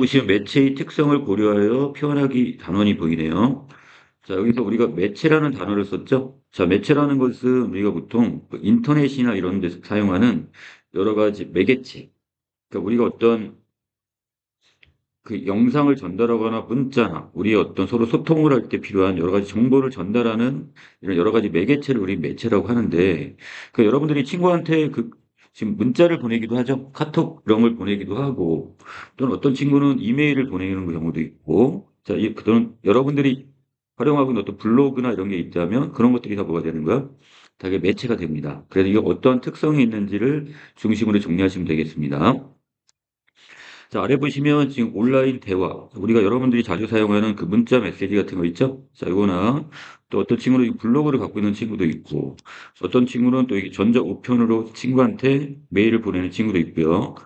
보시면 매체의 특성을 고려하여 표현하기 단원이 보이네요. 자, 여기서 우리가 매체라는 단어를 썼죠? 자, 매체라는 것은 우리가 보통 그 인터넷이나 이런 데서 사용하는 여러 가지 매개체. 그러니까 우리가 어떤 그 영상을 전달하거나 문자나 우리 어떤 서로 소통을 할 때 필요한 여러 가지 정보를 전달하는 이런 여러 가지 매개체를 우리 매체라고 하는데 그 여러분들이 친구한테 그 지금 문자를 보내기도 하죠. 카톡 이런 걸 보내기도 하고 또는 어떤 친구는 이메일을 보내는 경우도 있고 자, 이 그런 여러분들이 활용하고 있는 어떤 블로그나 이런 게 있다면 그런 것들이 다 뭐가 되는 거야? 다 이게 매체가 됩니다. 그래서 이게 어떤 특성이 있는지를 중심으로 정리하시면 되겠습니다. 자, 아래 보시면 지금 온라인 대화. 우리가 여러분들이 자주 사용하는 그 문자 메시지 같은 거 있죠? 자, 이거나 또 어떤 친구는 블로그를 갖고 있는 친구도 있고, 어떤 친구는 또 전자 우편으로 친구한테 메일을 보내는 친구도 있고요.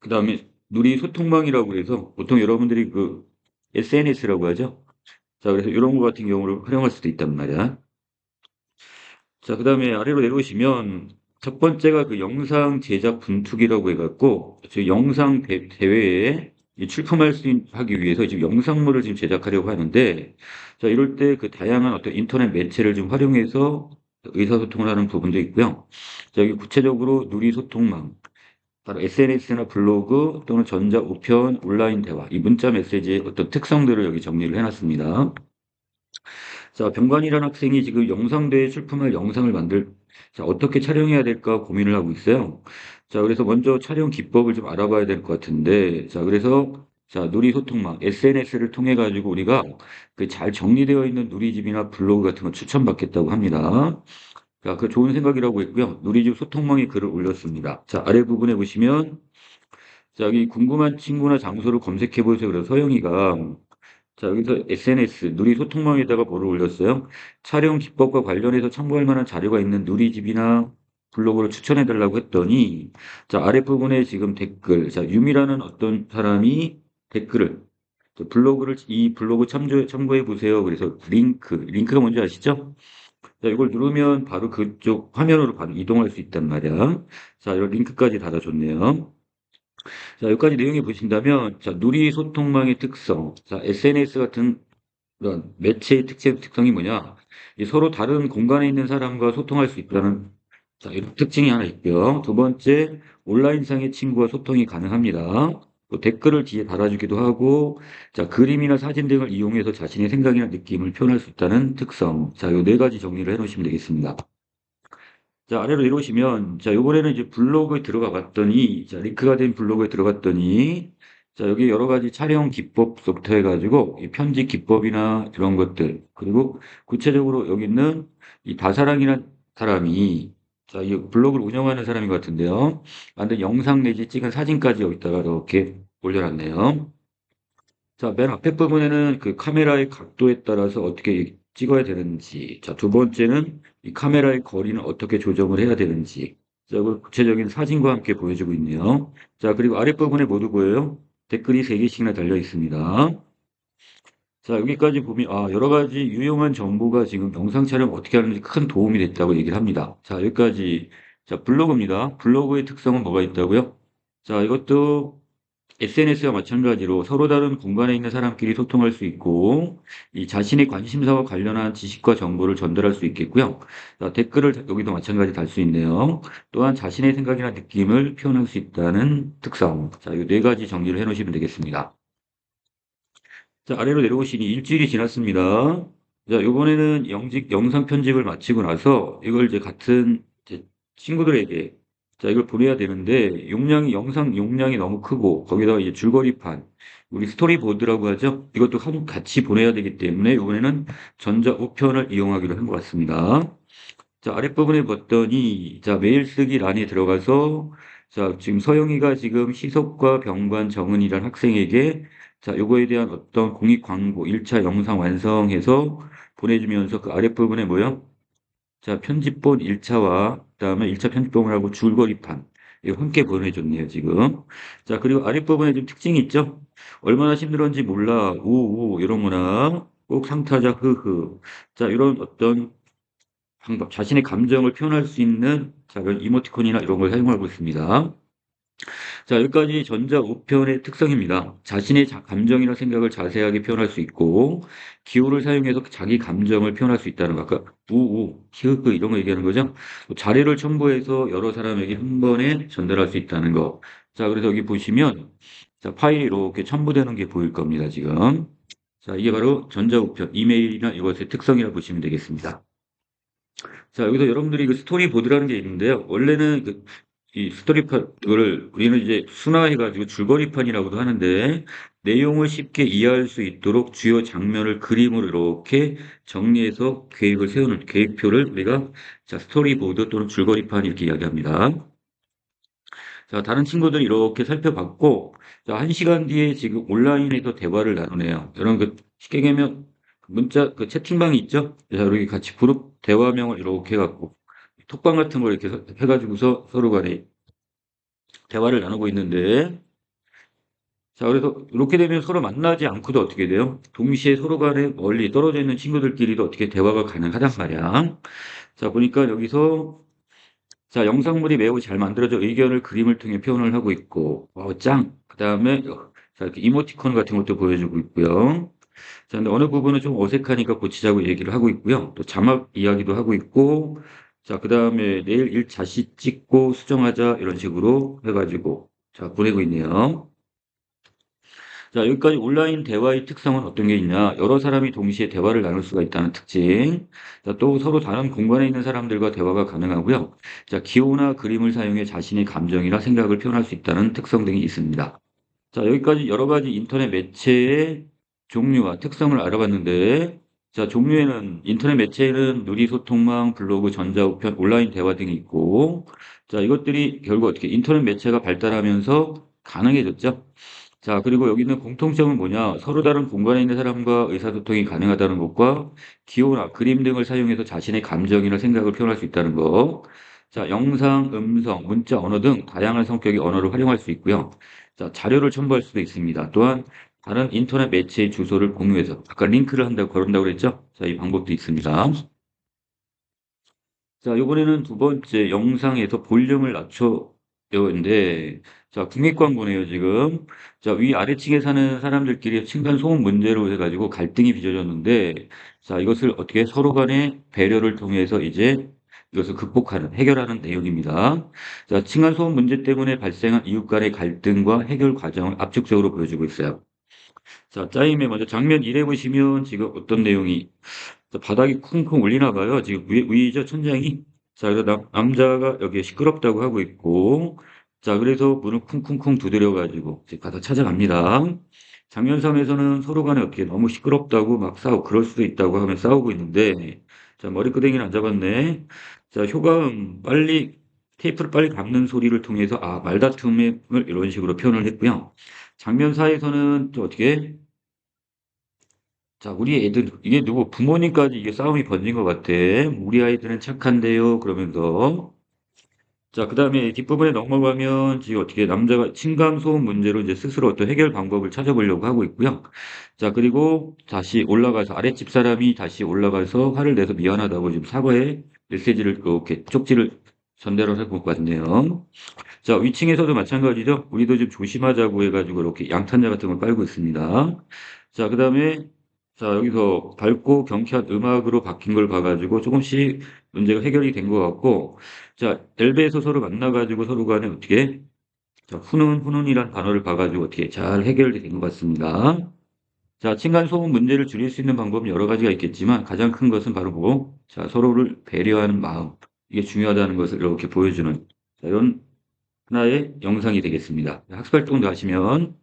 그 다음에 누리 소통망이라고 해서 보통 여러분들이 그 SNS라고 하죠? 자, 그래서 이런 거 같은 경우를 활용할 수도 있단 말이야. 자, 그 다음에 아래로 내려오시면 첫 번째가 그 영상 제작 분투기라고 해갖고 저 영상 대, 대회에 출품할 수 있- 하기 위해서 지금 영상물을 지금 제작하려고 하는데 자 이럴 때 그 다양한 어떤 인터넷 매체를 좀 활용해서 의사소통을 하는 부분도 있고요. 자 여기 구체적으로 누리소통망 바로 SNS나 블로그 또는 전자 우편 온라인 대화 이 문자 메시지의 어떤 특성들을 여기 정리를 해놨습니다. 자, 병관이라는 학생이 지금 영상대에 출품할 영상을 만들, 자, 어떻게 촬영해야 될까 고민을 하고 있어요. 자, 그래서 먼저 촬영 기법을 좀 알아봐야 될 것 같은데, 자, 그래서, 자, 누리 소통망, SNS를 통해 가지고 우리가 그 잘 정리되어 있는 누리집이나 블로그 같은 거 추천받겠다고 합니다. 자, 그 좋은 생각이라고 했고요. 누리집 소통망에 글을 올렸습니다. 자, 아래 부분에 보시면, 자, 여기 궁금한 친구나 장소를 검색해 보세요. 그래서 서영이가 자, 여기서 SNS, 누리 소통망에다가 뭐를 올렸어요? 촬영 기법과 관련해서 참고할 만한 자료가 있는 누리집이나 블로그를 추천해 달라고 했더니, 자, 아랫부분에 지금 댓글, 자, 유미라는 어떤 사람이 댓글을, 저 블로그를, 이 블로그 참조, 참고해 보세요. 그래서 링크, 링크가 뭔지 아시죠? 자, 이걸 누르면 바로 그쪽 화면으로 바로 이동할 수 있단 말이야. 자, 이런 링크까지 달아줬네요. 자, 여기까지 내용이 보신다면, 자, 누리 소통망의 특성, 자, SNS 같은 그런 매체의 특징, 특성이 뭐냐? 이 서로 다른 공간에 있는 사람과 소통할 수 있다는, 자, 이런 특징이 하나 있고요. 두 번째, 온라인상의 친구와 소통이 가능합니다. 또 댓글을 뒤에 달아주기도 하고, 자, 그림이나 사진 등을 이용해서 자신의 생각이나 느낌을 표현할 수 있다는 특성. 자, 요 네 가지 정리를 해 놓으시면 되겠습니다. 자, 아래로 내려오시면, 자, 요번에는 이제 블로그에 들어가 봤더니, 자, 링크가 된 블로그에 들어갔더니, 자, 여기 여러 가지 촬영 기법부터 해가지고, 이 편집 기법이나 이런 것들, 그리고 구체적으로 여기 있는 이 다사랑이라는 사람이, 자, 이 블로그를 운영하는 사람인 것 같은데요. 만든 영상 내지 찍은 사진까지 여기다가 이렇게 올려놨네요. 자, 맨 앞에 부분에는 그 카메라의 각도에 따라서 어떻게 찍어야 되는지, 자, 두 번째는 이 카메라의 거리는 어떻게 조정을 해야 되는지, 자, 그 구체적인 사진과 함께 보여주고 있네요. 자, 그리고 아랫부분에 모두 보여요? 댓글이 3개씩이나 달려 있습니다. 자, 여기까지 보면, 아, 여러 가지 유용한 정보가 지금 영상 촬영 어떻게 하는지 큰 도움이 됐다고 얘기를 합니다. 자, 여기까지, 자, 블로그입니다. 블로그의 특성은 뭐가 있다고요? 자, 이것도 SNS와 마찬가지로 서로 다른 공간에 있는 사람끼리 소통할 수 있고, 이 자신의 관심사와 관련한 지식과 정보를 전달할 수 있겠고요. 자, 댓글을 여기도 마찬가지 달 수 있네요. 또한 자신의 생각이나 느낌을 표현할 수 있다는 특성. 자, 이 네 가지 정리를 해 놓으시면 되겠습니다. 자, 아래로 내려오시니 일주일이 지났습니다. 자, 요번에는 영직, 영상 편집을 마치고 나서 이걸 이제 같은 친구들에게 자, 이걸 보내야 되는데 용량이, 영상 용량이 너무 크고 거기다가 이제 줄거리판, 우리 스토리보드라고 하죠? 이것도 한- 같이 보내야 되기 때문에 이번에는 전자 우편을 이용하기로 한 것 같습니다. 자, 아랫부분에 봤더니, 자, 메일 쓰기 란에 들어가서, 자, 지금 서영이가 지금 희석과 병관 정은이란 학생에게, 자, 요거에 대한 어떤 공익 광고, 1차 영상 완성해서 보내주면서 그 아랫부분에 뭐요? 자, 편집본 1차와 그 다음에 1차 편집본을 하고 줄거리판 이거 함께 보내줬네요, 지금. 자, 그리고 아랫부분에 좀 특징이 있죠? 얼마나 힘들었는지 몰라, 우우, 이런 거나, 꼭 상타자, 흐흐. 자, 이런 어떤 방법, 자신의 감정을 표현할 수 있는 자, 이런 이모티콘이나 이런 걸 사용하고 있습니다. 자, 여기까지 전자 우편의 특성입니다. 자신의 자- 감정이나 생각을 자세하게 표현할 수 있고, 기호를 사용해서 자기 감정을 표현할 수 있다는 거. 아까 우우, 히읗 이런 거 얘기하는 거죠. 또 자료를 첨부해서 여러 사람에게 한 번에 전달할 수 있다는 거. 자, 그래서 여기 보시면, 자, 파일이 이렇게 첨부되는 게 보일 겁니다, 지금. 자, 이게 바로 전자우편, 이메일이나 이것의 특성이라고 보시면 되겠습니다. 자, 여기서 여러분들이 그 스토리보드라는 게 있는데요. 원래는 그, 이 스토리판을 우리는 이제 순화해가지고 줄거리판이라고도 하는데, 내용을 쉽게 이해할 수 있도록 주요 장면을 그림으로 이렇게 정리해서 계획을 세우는 계획표를 우리가 자, 스토리보드 또는 줄거리판 이렇게 이야기합니다. 자, 다른 친구들이 이렇게 살펴봤고, 자, 한 시간 뒤에 지금 온라인에서 대화를 나누네요. 여러분, 그, 쉽게 얘기하면, 문자, 그 채팅방이 있죠? 자, 여기 같이 그룹 대화명을 이렇게 해갖고, 톡방 같은 걸 이렇게 서- 해가지고서 서로 간에 대화를 나누고 있는데, 자, 그래서 이렇게 되면 서로 만나지 않고도 어떻게 돼요? 동시에 서로 간에 멀리 떨어져 있는 친구들끼리도 어떻게 대화가 가능하단 말이야. 자, 보니까 여기서 자, 영상물이 매우 잘 만들어져 의견을 그림을 통해 표현을 하고 있고, 어, 짱! 그 다음에, 자, 이렇게 이모티콘 같은 것도 보여주고 있고요. 자, 근데 어느 부분은 좀 어색하니까 고치자고 얘기를 하고 있고요. 또 자막 이야기도 하고 있고, 자, 그 다음에 내일 일 다시 찍고 수정하자, 이런 식으로 해가지고, 자, 보내고 있네요. 자, 여기까지 온라인 대화의 특성은 어떤 게 있냐? 여러 사람이 동시에 대화를 나눌 수가 있다는 특징. 자, 또 서로 다른 공간에 있는 사람들과 대화가 가능하고요. 자, 기호나 그림을 사용해 자신의 감정이나 생각을 표현할 수 있다는 특성 등이 있습니다. 자, 여기까지 여러 가지 인터넷 매체의 종류와 특성을 알아봤는데, 자, 종류에는 인터넷 매체에는 누리소통망, 블로그, 전자우편, 온라인 대화 등이 있고, 자, 이것들이 결국 어떻게 인터넷 매체가 발달하면서 가능해졌죠. 자, 그리고 여기 있는 공통점은 뭐냐? 서로 다른 공간에 있는 사람과 의사소통이 가능하다는 것과 기호나 그림 등을 사용해서 자신의 감정이나 생각을 표현할 수 있다는 것. 자, 영상, 음성, 문자, 언어 등 다양한 성격의 언어를 활용할 수 있고요. 자, 자료를 첨부할 수도 있습니다. 또한 다른 인터넷 매체의 주소를 공유해서 아까 링크를 한다고 걸은다고 그랬죠? 자, 이 방법도 있습니다. 자, 이번에는 두 번째 영상에서 볼륨을 낮춰 배웠는데 자, 국립 광고네요, 지금. 자, 위 아래층에 사는 사람들끼리 층간 소음 문제로 해가지고 갈등이 빚어졌는데, 자, 이것을 어떻게 서로 간의 배려를 통해서 이제 이것을 극복하는, 해결하는 내용입니다. 자, 층간 소음 문제 때문에 발생한 이웃 간의 갈등과 해결 과정을 압축적으로 보여주고 있어요. 자, 짜임에 먼저 장면 1에 보시면 지금 어떤 내용이, 자, 바닥이 쿵쿵 울리나 봐요. 지금 위, 위죠, 천장이. 자, 그래서 남, 남자가 여기에 시끄럽다고 하고 있고, 자, 그래서 문을 쿵쿵쿵 두드려가지고 이제 가서 찾아갑니다. 장면상에서는 서로 간에 어떻게 너무 시끄럽다고 막 싸우고 그럴 수도 있다고 하면 싸우고 있는데, 자, 머리끄댕이는 안 잡았네. 자, 효과음 빨리 테이프를 빨리 감는 소리를 통해서 아, 말다툼을 이런 식으로 표현을 했고요. 장면사에서는 또 어떻게 자, 우리 애들, 이게 누구, 부모님까지 이게 싸움이 번진 것 같아. 우리 아이들은 착한데요. 그러면서. 자, 그 다음에 뒷부분에 넘어가면 지금 어떻게 남자가 층간소음 문제로 이제 스스로 어떤 해결 방법을 찾아보려고 하고 있고요. 자, 그리고 다시 올라가서 아랫집 사람이 다시 올라가서 화를 내서 미안하다고 지금 사과의 메시지를 이렇게 쪽지를 전달을 해볼 것 같네요. 자, 위층에서도 마찬가지죠. 우리도 좀 조심하자고 해가지고 이렇게 양탄자 같은 걸 깔고 있습니다. 자, 그 다음에 자, 여기서 밝고 경쾌한 음악으로 바뀐 걸 봐가지고 조금씩 문제가 해결이 된 것 같고, 자, 엘베에서 서로 만나가지고 서로 간에 어떻게, 자, 훈훈, 훈훈이란 단어를 봐가지고 어떻게 잘 해결이 된 것 같습니다. 자, 층간 소음 문제를 줄일 수 있는 방법은 여러 가지가 있겠지만 가장 큰 것은 바로 뭐, 자, 서로를 배려하는 마음. 이게 중요하다는 것을 이렇게 보여주는, 자, 이런 하나의 영상이 되겠습니다. 학습활동도 하시면,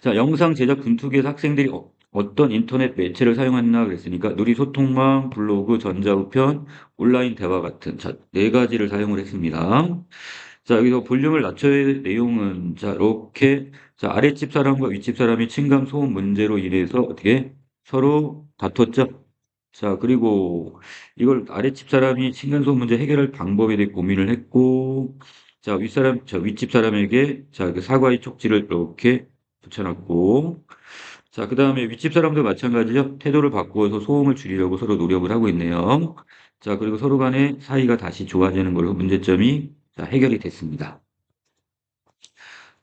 자, 영상 제작 분투기에서 학생들이 어, 어떤 인터넷 매체를 사용했나 그랬으니까 누리소통망, 블로그, 전자우편, 온라인 대화 같은 자, 네 가지를 사용을 했습니다. 자, 여기서 볼륨을 낮춰의 내용은 자, 이렇게 자, 아랫집 사람과 윗집 사람이 층간 소음 문제로 인해서 어떻게 서로 다퉜죠? 자, 그리고 이걸 아랫집 사람이 층간 소음 문제 해결할 방법에 대해 고민을 했고 자, 윗사람, 자, 윗집 사람에게 자, 그 사과의 쪽지를 이렇게 붙여놨고 자, 그 다음에 윗집 사람도 마찬가지죠. 태도를 바꾸어서 소음을 줄이려고 서로 노력을 하고 있네요. 자, 그리고 서로 간의 사이가 다시 좋아지는 걸로 문제점이 자, 해결이 됐습니다.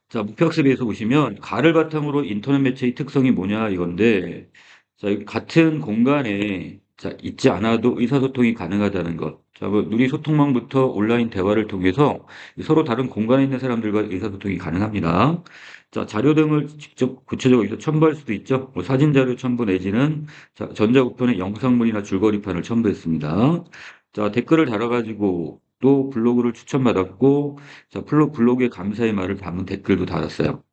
자, 목표학습에서 보시면 가를 바탕으로 인터넷 매체의 특성이 뭐냐 이건데 자, 같은 공간에 자, 있지 않아도 의사소통이 가능하다는 것. 자, 뭐 누리 소통망부터 온라인 대화를 통해서 서로 다른 공간에 있는 사람들과 의사소통이 가능합니다. 자, 자료 등을 직접 구체적으로 첨부할 수도 있죠. 뭐 사진 자료 첨부 내지는 자, 전자우편에 영상물이나 줄거리판을 첨부했습니다. 자, 댓글을 달아가지고 또 블로그를 추천받았고, 자, 블로, 블로그에 감사의 말을 담은 댓글도 달았어요.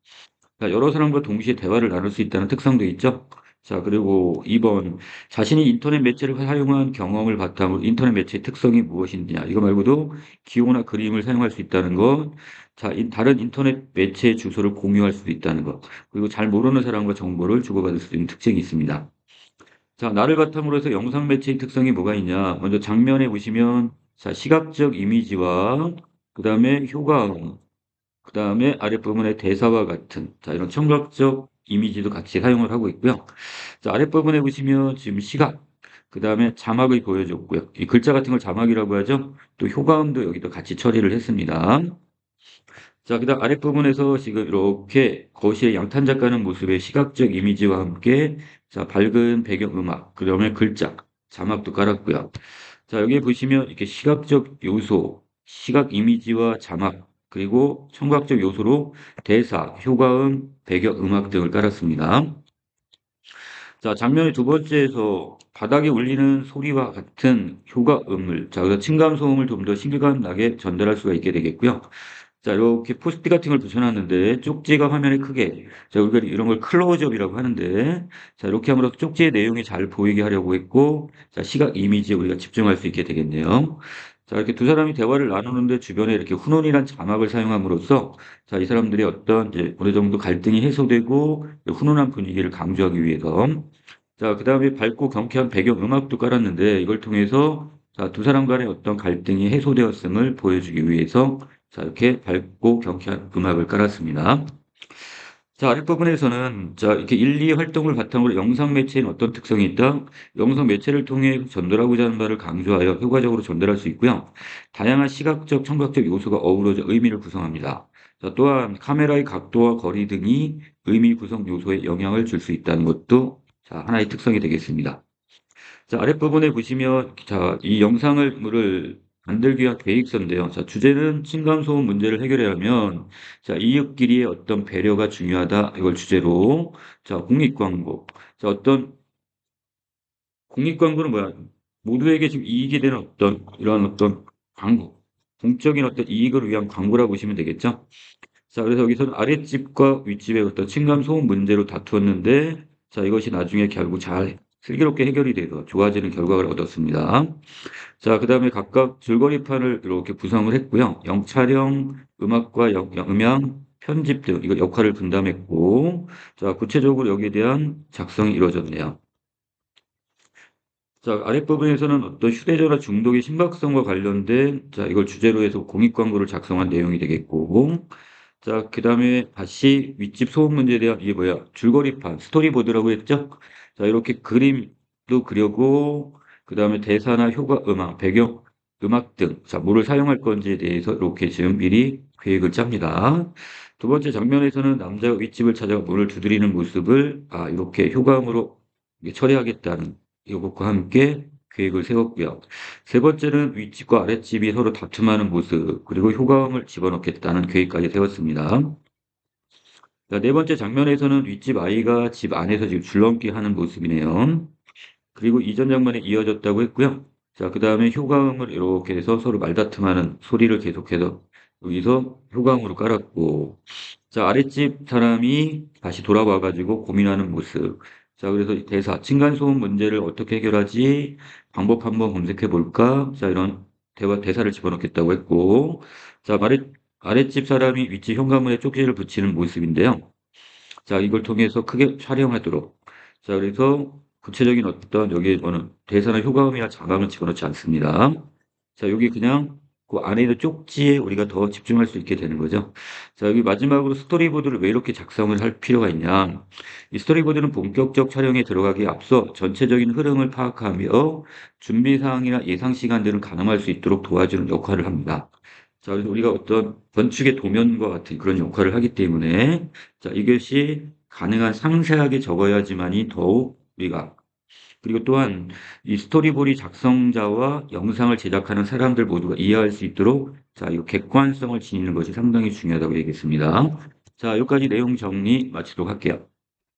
자, 여러 사람과 동시에 대화를 나눌 수 있다는 특성도 있죠. 자, 그리고 2번. 자신이 인터넷 매체를 사용한 경험을 바탕으로 인터넷 매체의 특성이 무엇이냐. 이거 말고도 기호나 그림을 사용할 수 있다는 것. 자, 인- 다른 인터넷 매체의 주소를 공유할 수도 있다는 것. 그리고 잘 모르는 사람과 정보를 주고받을 수 있는 특징이 있습니다. 자, 나를 바탕으로 해서 영상 매체의 특성이 뭐가 있냐. 먼저 장면에 보시면, 자, 시각적 이미지와, 그 다음에 효과음, 그 다음에 아랫부분에 대사와 같은, 자, 이런 청각적 이미지도 같이 사용을 하고 있고요. 자, 아랫부분에 보시면 지금 시각, 그 다음에 자막을 보여줬고요. 이 글자 같은 걸 자막이라고 하죠. 또 효과음도 여기도 같이 처리를 했습니다. 자, 그 다음 아랫부분에서 지금 이렇게 거실에 양탄자 까는 모습의 시각적 이미지와 함께 자, 밝은 배경음악, 그 다음에 글자, 자막도 깔았고요. 자, 여기 보시면 이렇게 시각적 요소, 시각 이미지와 자막, 그리고 청각적 요소로 대사, 효과음, 배경 음악 등을 깔았습니다. 자, 장면의 두 번째에서 바닥에 울리는 소리와 같은 효과음을, 자, 그래서 층간소음을 좀 더 실감 나게 전달할 수가 있게 되겠고요. 자, 이렇게 포스트 같은 걸 붙여놨는데 쪽지가 화면에 크게 자, 우리가 이런 걸 클로즈업이라고 하는데 자, 이렇게 함으로써 쪽지의 내용이 잘 보이게 하려고 했고 자, 시각 이미지에 우리가 집중할 수 있게 되겠네요. 자, 이렇게 두 사람이 대화를 나누는데 주변에 이렇게 훈훈이란 자막을 사용함으로써 자, 이 사람들의 어떤 이제 어느 정도 갈등이 해소되고 훈훈한 분위기를 강조하기 위해서 자, 그 다음에 밝고 경쾌한 배경 음악도 깔았는데 이걸 통해서 자, 두 사람 간의 어떤 갈등이 해소되었음을 보여주기 위해서 자, 이렇게 밝고 경쾌한 음악을 깔았습니다. 자, 아랫부분에서는 자, 이렇게 1, 2 활동을 바탕으로 영상 매체에는 어떤 특성이 있다? 영상 매체를 통해 전달하고자 하는 바를 강조하여 효과적으로 전달할 수 있고요. 다양한 시각적, 청각적 요소가 어우러져 의미를 구성합니다. 자, 또한 카메라의 각도와 거리 등이 의미 구성 요소에 영향을 줄 수 있다는 것도 자, 하나의 특성이 되겠습니다. 자, 아랫부분에 보시면 자, 이 영상을 만들기 위한 계획서인데요. 자, 주제는 층간소음 문제를 해결하려면 자, 이웃끼리의 어떤 배려가 중요하다. 이걸 주제로 자, 공익광고. 자, 어떤 공익광고는 뭐야? 모두에게 지금 이익이 되는 어떤 이런 어떤 광고. 공적인 어떤 이익을 위한 광고라고 보시면 되겠죠? 자, 그래서 여기서는 아랫집과 윗집의 어떤 층간소음 문제로 다투었는데 자, 이것이 나중에 결국 잘 슬기롭게 해결이 돼서 좋아지는 결과를 얻었습니다. 자, 그 다음에 각각 줄거리판을 이렇게 구성을 했고요. 영촬영, 음악과 영, 영- 음향, 편집 등 이거 역할을 분담했고, 자, 구체적으로 여기에 대한 작성이 이루어졌네요. 자, 아랫부분에서는 어떤 휴대전화 중독의 심각성과 관련된, 자, 이걸 주제로 해서 공익 광고를 작성한 내용이 되겠고, 자, 그 다음에 다시 윗집 소음 문제에 대한 이게 뭐야? 줄거리판, 스토리보드라고 했죠? 자, 이렇게 그림도 그려고, 그 다음에 대사나 효과 음악, 배경 음악 등, 자, 뭐를 사용할 건지에 대해서 이렇게 지금 미리 계획을 짭니다. 두 번째 장면에서는 남자가 윗집을 찾아가 문을 두드리는 모습을, 아, 이렇게 효과음으로 처리하겠다는 이것과 함께 계획을 세웠고요. 세 번째는 윗집과 아랫집이 서로 다툼하는 모습, 그리고 효과음을 집어넣겠다는 계획까지 세웠습니다. 자, 네 번째 장면에서는 윗집 아이가 집 안에서 지금 줄넘기 하는 모습이네요. 그리고 이전 장면에 이어졌다고 했고요. 자, 그 다음에 효과음을 이렇게 해서 서로 말다툼하는 소리를 계속해서 여기서 효과음으로 깔았고, 자, 아랫집 사람이 다시 돌아와가지고 고민하는 모습. 자, 그래서 이 대사, 층간소음 문제를 어떻게 해결하지? 방법 한번 검색해 볼까? 자, 이런 대화, 대사를 집어넣겠다고 했고, 자, 아랫, 아랫집 사람이 윗집 현관문에 쪽지를 붙이는 모습인데요. 자, 이걸 통해서 크게 촬영하도록. 자, 그래서 구체적인 어떤 여기 뭐는 대사나 효과음이나 자막은 집어넣지 않습니다. 자, 여기 그냥 그 안에 있는 쪽지에 우리가 더 집중할 수 있게 되는 거죠. 자, 여기 마지막으로 스토리보드를 왜 이렇게 작성을 할 필요가 있냐. 이 스토리보드는 본격적 촬영에 들어가기에 앞서 전체적인 흐름을 파악하며 준비 사항이나 예상 시간 들을 가늠할 수 있도록 도와주는 역할을 합니다. 자, 우리가 어떤 건축의 도면과 같은 그런 역할을 하기 때문에 자, 이것이 가능한 상세하게 적어야지만이 더욱 우리가 그리고 또한 이 스토리보드 작성자와 영상을 제작하는 사람들 모두가 이해할 수 있도록 자, 이 객관성을 지니는 것이 상당히 중요하다고 얘기했습니다. 자, 여기까지 내용 정리 마치도록 할게요.